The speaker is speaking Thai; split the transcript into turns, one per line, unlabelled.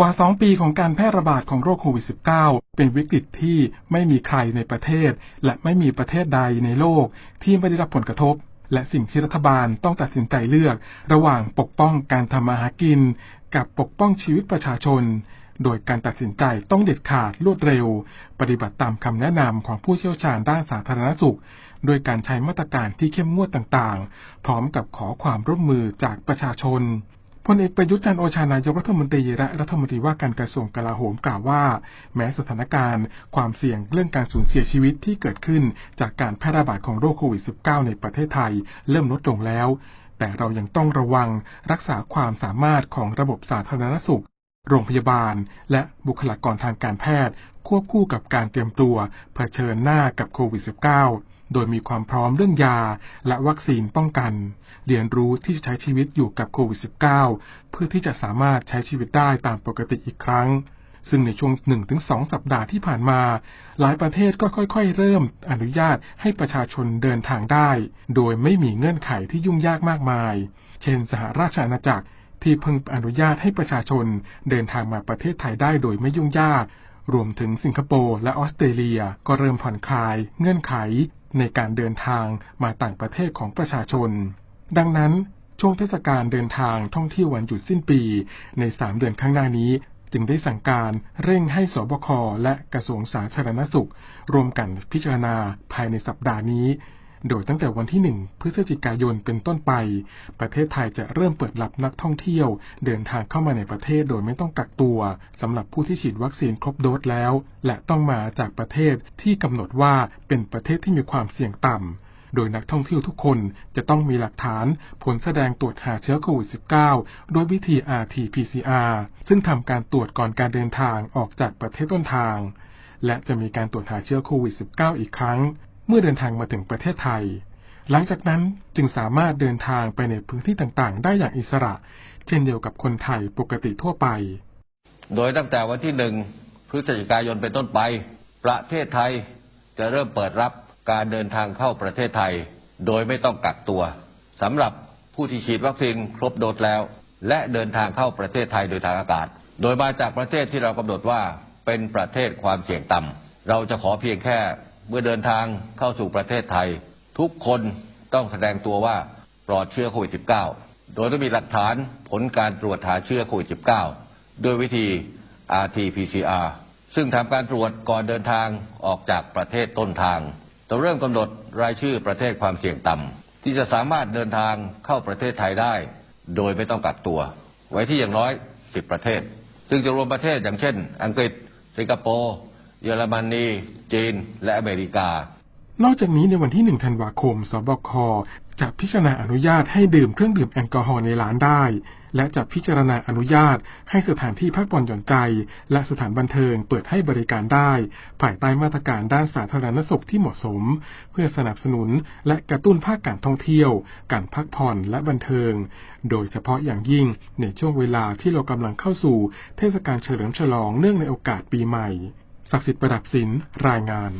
กว่า 2 ปีของการแพร่ระบาดของโรคโควิด -19 เป็นวิกฤตที่ไม่มีใครในประเทศ และไม่มีประเทศใดในโลกที่ไม่ได้รับผลกระทบ และสิ่งที่รัฐบาลต้องตัดสินใจเลือก ระหว่างปกป้องการทำมาหากิน กับปกป้องชีวิตประชาชน โดยการตัดสินใจต้องเด็ดขาดรวดเร็ว ปฏิบัติตามคำแนะนำของผู้เชี่ยวชาญด้านสาธารณสุข โดยการใช้มาตรการที่เข้มงวดต่างๆ พร้อมกับขอความร่วมมือจากประชาชน พลเอกประยุทธ์จันโอชานายกรัฐมนตรีและรัฐมนตรีว่าการกระทรวงกลาโหมกล่าวว่า แม้สถานการณ์ ความเสี่ยงเรื่องการสูญเสียชีวิตที่เกิดขึ้น จากการแพร่ระบาดของโรคโควิด -19 ในประเทศไทย เริ่มลดลงแล้ว แต่เรายังต้องระวังรักษาความสามารถของระบบสาธารณสุข โรงพยาบาล และบุคลากรทางการแพทย์ ควบคู่กับการเตรียมตัวเผชิญหน้ากับโควิด -19 โดยมีความพร้อมเรื่องยาและวัคซีนป้องกัน เรียนรู้ที่จะใช้ชีวิตอยู่กับโควิด -19 เพื่อที่จะสามารถใช้ชีวิตได้ตามปกติอีกครั้ง ซึ่งในช่วง 1-2 สัปดาห์ที่ผ่านมา หลายประเทศก็ค่อยๆ เริ่มอนุญาตให้ประชาชนเดินทางได้ โดยไม่มีเงื่อนไขที่ยุ่งยากมากมาย เช่น สหราชอาณาจักรที่เพิ่งอนุญาตให้ประชาชนเดินทางมาประเทศไทยได้โดยไม่ยุ่งยาก รวมถึงสิงคโปร์และออสเตรเลียก็เริ่มผ่อนคลายเงื่อนไขในการเดินทางมาต่างประเทศของประชาชน ดังนั้นช่วงเทศกาลเดินทางท่องเที่ยววันหยุดสิ้นปี ใน3เดือนข้างหน้านี้ จึงได้สั่งการเร่งให้สบคและกระทรวงสาธารณสุข รวมกันพิจารณาภายในสัปดาห์นี้ โดยตั้งแต่วันที่ 1 พฤศจิกายนเป็นต้นไป ประเทศไทยจะเริ่มเปิดรับนักท่องเที่ยว เดินทางเข้ามาในประเทศโดยไม่ต้องกักตัวสำหรับผู้ที่ฉีดวัคซีนครบโดสแล้ว และต้องมาจากประเทศที่กำหนดว่าเป็นประเทศที่มีความเสี่ยงต่ำโดยนักท่องเที่ยวทุกคนจะต้องมีหลักฐานผลแสดงตรวจหาเชื้อโควิด -19 โดยวิธี RT-PCR ซึ่งทำการตรวจก่อนการเดินทางออกจากประเทศต้นทาง และจะมีการตรวจหาเชื้อโควิด -19 อีกครั้ง เมื่อเดินทางมาถึงประเทศไทย หลังจากนั้นจึงสามารถเดินทางไปในพื้นที่ต่างๆ ได้อย่างอิสระ เช่นเดียวกับคนไทยปกติทั่วไป
โดยตั้งแต่วันที่หนึ่งพฤศจิกายนเป็นต้นไป ประเทศไทยจะเริ่มเปิดรับการเดินทางเข้าประเทศไทย โดยไม่ต้องกักตัวสำหรับผู้ที่ฉีดวัคซีนครบโดสแล้ว และเดินทางเข้าประเทศไทยโดยทางอากาศ โดยมาจากประเทศที่เรากำหนดว่าเป็นประเทศความเสี่ยงต่ำเราจะขอเพียงแค่ เมื่อเดินทางเข้าสู่ประเทศไทย ทุกคนต้องแสดงตัวว่าปลอดเชื้อโควิด -19 โดยต้องมีหลักฐานผลการตรวจหาเชื้อโควิด -19 ด้วยวิธี RT-PCR ซึ่งทำการตรวจก่อนเดินทางออกจากประเทศต้นทางเราเริ่มกำหนดรายชื่อประเทศความเสี่ยงต่ำที่จะสามารถเดินทางเข้าประเทศไทยได้ โดยไม่ต้องกักตัว ไว้ที่อย่างน้อย 10 ประเทศ ซึ่งจะรวมประเทศอย่างเช่น อังกฤษ สิงคโปร์ เยอรมนี จีน และอเมริกา
นอกจากนี้ในวันที่ 1 ธันวาคม สบค จะพิจารณาอนุญาตให้ดื่มเครื่องดื่มแอลกอฮอล์ในร้านได้ และจะพิจารณาอนุญาตให้สถานที่พักผ่อนหย่อนใจ และสถานบันเทิงเปิดให้บริการได้ ภายใต้มาตรการด้านสาธารณสุขที่เหมาะสม เพื่อสนับสนุนและกระตุ้นภาคการท่องเที่ยว การพักผ่อนและบันเทิง โดยเฉพาะอย่างยิ่งในช่วงเวลาที่เรากำลังเข้าสู่เทศกาลเฉลิมฉลองเนื่องในโอกาสปีใหม่ ศักดิ์สิทธิ์ประดับสินรายงาน